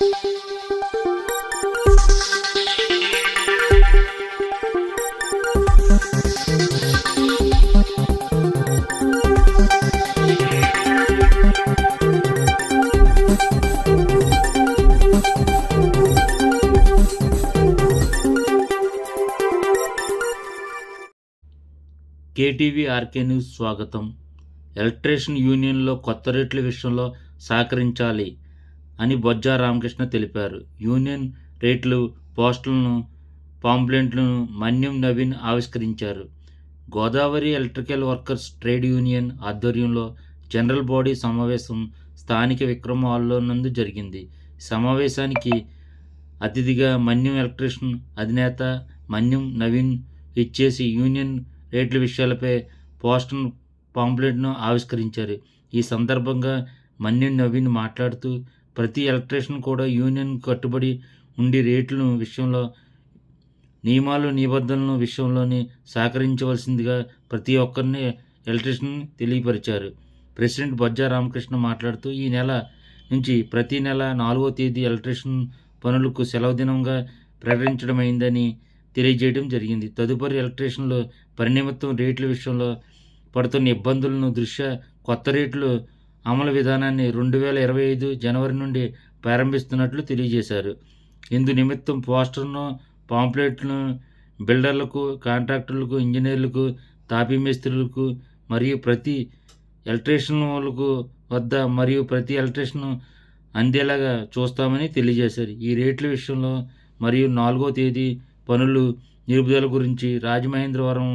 KTV RK news స్వాగతం. Electrician యూనియన్లో కొత్త రేట్ల విషయంలో సహకరించాలి. అని బొజ్జా రామకృష్ణ తెలిపారు. యూనియన్ రేట్లు పోస్టులను పాంప్లెంట్లను మన్యం నవీన్ ఆవిష్కరించారు. Godavari electrical workers trade union ఆధ్వర్యంలో జనరల్ బాడీ సమావేశం స్థానిక విక్రమ హాల్లో నందు జరిగింది. సమావేశానికి అతిథిగా మన్యం ఎలక్ట్రీషియన్ అధినేత మన్యం నవీన్ ఇచ్చేసి యూనియన్ రేట్ల విషయాలపై పోస్టర్ పాంప్లెట్ను ఆవిష్కరించారు. ఈ సందర్భంగా మన్యం నవీన్ మాట్లాడుతూ ప్రతి ఎలక్ట్రీషియన్ కూడా యూనియన్ కట్టుబడి ఉండి రేట్లను విషయంలో నియమాలు నిబంధనల విషయంలోని సహకరించవలసిందిగా ప్రతి ఒక్కరిని ఎలక్ట్రీషియన్ తెలియపరిచారు. ప్రెసిడెంట్ బొజ్జా రామకృష్ణ మాట్లాడుతూ ఈ నెల నుంచి ప్రతి నెల నాలుగో తేదీ ఎలక్ట్రీషియన్ పనులకు సెలవు దినంగా ప్రకటించడమైందని తెలియజేయడం జరిగింది. తదుపరి ఎలక్ట్రీషియన్లు పరినిమిత్తం రేట్ల విషయంలో పడుతున్న ఇబ్బందులను దృష్ట్యా కొత్త రేట్లు అమలు విధానాన్ని రెండు వేల ఇరవై ఐదు జనవరి నుండి ప్రారంభిస్తున్నట్లు తెలియజేశారు. ఇందు నిమిత్తం పోస్టర్ను పాంప్లెట్ను బిల్డర్లకు కాంట్రాక్టర్లకు ఇంజనీర్లకు తాపీ మేస్త్రులకు మరియు ప్రతి ఎలక్ట్రీషియన్ వాళ్ళకు వద్ద మరియు ప్రతి ఎలక్ట్రీషియన్ అందేలాగా చూస్తామని తెలియజేశారు. ఈ రేట్ల విషయంలో మరియు నాలుగో తేదీ పనులు నిలుపుదల గురించి రాజమహేంద్రవరం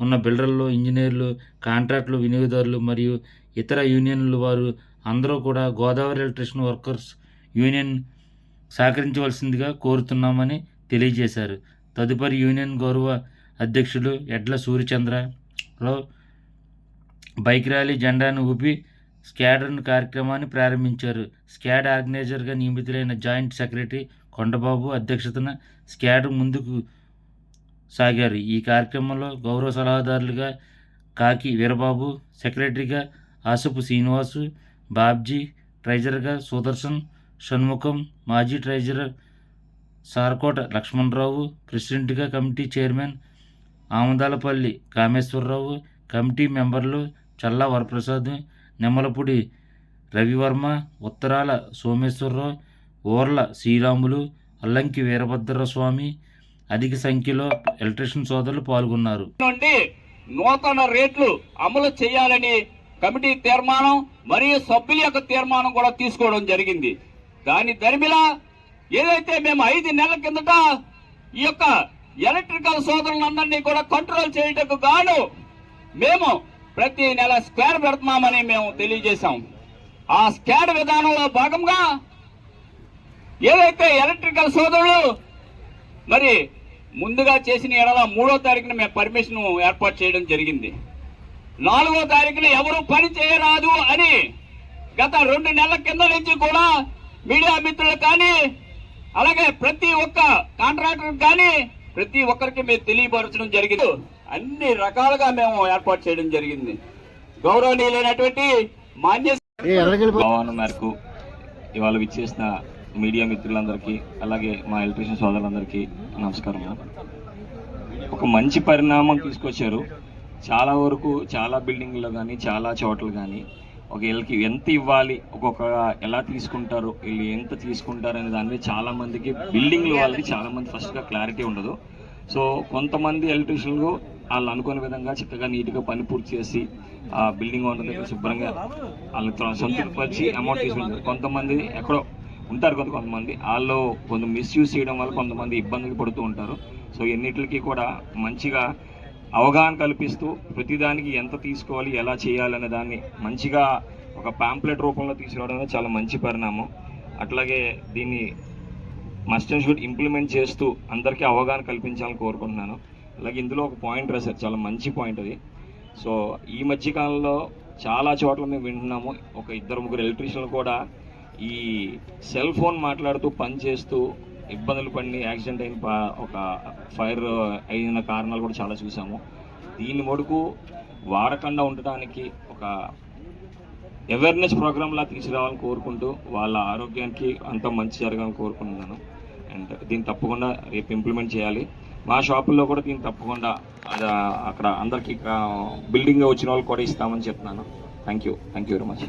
ఉన్న బిల్డర్లు ఇంజనీర్లు కాంట్రాక్టులు వినియోగదారులు మరియు ఇతర యూనియన్లు వారు అందరూ కూడా గోదావరి ఎలక్ట్రిషన్ వర్కర్స్ యూనియన్ సహకరించవలసిందిగా కోరుతున్నామని తెలియజేశారు. తదుపరి యూనియన్ గౌరవ అధ్యక్షుడు ఎడ్ల సూర్యచంద్రరావు బైక్ ర్యాలీ జెండాను ఊపి స్కాడర్న్ కార్యక్రమాన్ని ప్రారంభించారు. స్కాడ్ ఆర్గనైజర్గా నియమితులైన జాయింట్ సెక్రటరీ కొండబాబు అధ్యక్షతన స్కాడర్ ముందుకు సాగారు. ఈ కార్యక్రమంలో గౌరవ సలహాదారులుగా కాకి వీరబాబు సెక్రటరీగా ఆసపు శ్రీనివాసు బాబ్జీ ట్రెజరర్గా సుదర్శన్ షణ్ముఖం మాజీ ట్రెజరర్ సార్కోట లక్ష్మణరావు ప్రెసిడెంట్గా committee chairman Amadalapalli Kameswararao committee మెంబర్లు చల్లా వరప్రసాద్ నిమ్మలపూడి రవివర్మ ఉత్తరాల సోమేశ్వరరావు ఓర్ల శ్రీరాములు అల్లంకి వీరభద్రస్వామి అధిక సంఖ్యలో ఎలక్ట్రిషియన్ సోదరులు పాల్గొన్నారు. నూతన రేట్లు అమలు చేయాలని కమిటీ తీర్మానం మరియు సభ్యుల యొక్క తీర్మానం కూడా తీసుకోవడం జరిగింది. దాని దరిమిలా ఏదైతే మేము ఐదు నెలల కిందట ఈ యొక్క ఎలక్ట్రికల్ సోదరులందరినీ కూడా కంట్రోల్ చేయటకు గాను మేము ప్రతి నెల స్క్వేర్ పెడుతున్నామని మేము తెలియజేశాం. ఆ స్క్వేర్ విధానంలో భాగంగా ఏదైతే ఎలక్ట్రికల్ సోదరులు మరి ముందుగా చేసిన ఎడల మూడో తారీఖున మేము పర్మిషన్ ఏర్పాటు చేయడం జరిగింది. నాలుగో తారీఖున ఎవరు పని చేయరాదు అని గత రెండు నెలల కింద నుంచి కూడా మీడియా మిత్రులు కానీ అలాగే ప్రతి ఒక్క కాంట్రాక్టర్ కానీ ప్రతి ఒక్కరికి మేము తెలియపరచడం జరిగింది. అన్ని రకాలుగా మేము ఏర్పాటు చేయడం జరిగింది. గౌరవనీయులైనటువంటి మాన్య మేరకు ఇవాళ విచ్చేసిన మీడియా మిత్రులందరికీ అలాగే మా ఎలక్ట్రీషియన్ సోదరులందరికీ నమస్కారం. ఒక మంచి పరిణామం తీసుకొచ్చారు. చాలా వరకు చాలా బిల్డింగ్లో కానీ చాలా చోట్ల కానీ ఒక వీళ్ళకి ఎంత ఇవ్వాలి ఒక్కొక్క ఎలా తీసుకుంటారు వీళ్ళు ఎంత తీసుకుంటారు అనే దాని మీద చాలామందికి బిల్డింగ్లు వాళ్ళకి చాలామంది ఫస్ట్గా క్లారిటీ ఉండదు. సో కొంతమంది ఎలక్ట్రీషియన్లు వాళ్ళు అనుకున్న విధంగా చక్కగా నీట్గా పని పూర్తి చేసి ఆ బిల్డింగ్ ఓనర్ దగ్గర శుభ్రంగా వాళ్ళు సంతృప్తిపరిచి అమౌంట్ తీసుకుంటారు. కొంతమంది ఎక్కడో ఉంటారు కొంత కొంతమంది వాళ్ళు కొంత మిస్యూజ్ చేయడం వల్ల కొంతమంది ఇబ్బందులు పడుతూ ఉంటారు. సో ఎన్నిటికి కూడా మంచిగా అవగాహన కల్పిస్తూ ప్రతిదానికి ఎంత తీసుకోవాలి ఎలా చేయాలనే దాన్ని మంచిగా ఒక పాంప్లెట్ రూపంలో తీసుకురావడం అనేది చాలా మంచి పరిణామం. అట్లాగే దీన్ని మస్ట్ అండ్ షుడ్ ఇంప్లిమెంట్ చేస్తూ అందరికీ అవగాహన కల్పించాలని కోరుకుంటున్నాను. అలాగే ఇందులో ఒక పాయింట్ రాశారు చాలా మంచి పాయింట్ అది. సో ఈ మధ్యకాలంలో చాలా చోట్ల మేము వింటున్నాము ఒక ఇద్దరు ముగ్గురు ఎలక్ట్రీషియన్లు కూడా ఈ సెల్ ఫోన్ మాట్లాడుతూ పని చేస్తూ ఇబ్బందులు పడి యాక్సిడెంట్ అయిన ప- ఒక ఫైర్ అయిన కారణాలు కూడా చాలా చూసాము. దీని మటుకు వాడకుండా ఉండటానికి ఒక అవేర్నెస్ ప్రోగ్రాంలా తీసుకురావాలని కోరుకుంటూ వాళ్ళ ఆరోగ్యానికి అంత మంచి జరగాలని కోరుకుంటున్నాను. అండ్ దీన్ని తప్పకుండా రేపు ఇంప్లిమెంట్ చేయాలి. మా షాపుల్లో కూడా దీన్ని తప్పకుండా అది అక్కడ అందరికీ బిల్డింగ్ వచ్చిన వాళ్ళు కూడా ఇస్తామని చెప్తున్నాను. Thank you thank you very much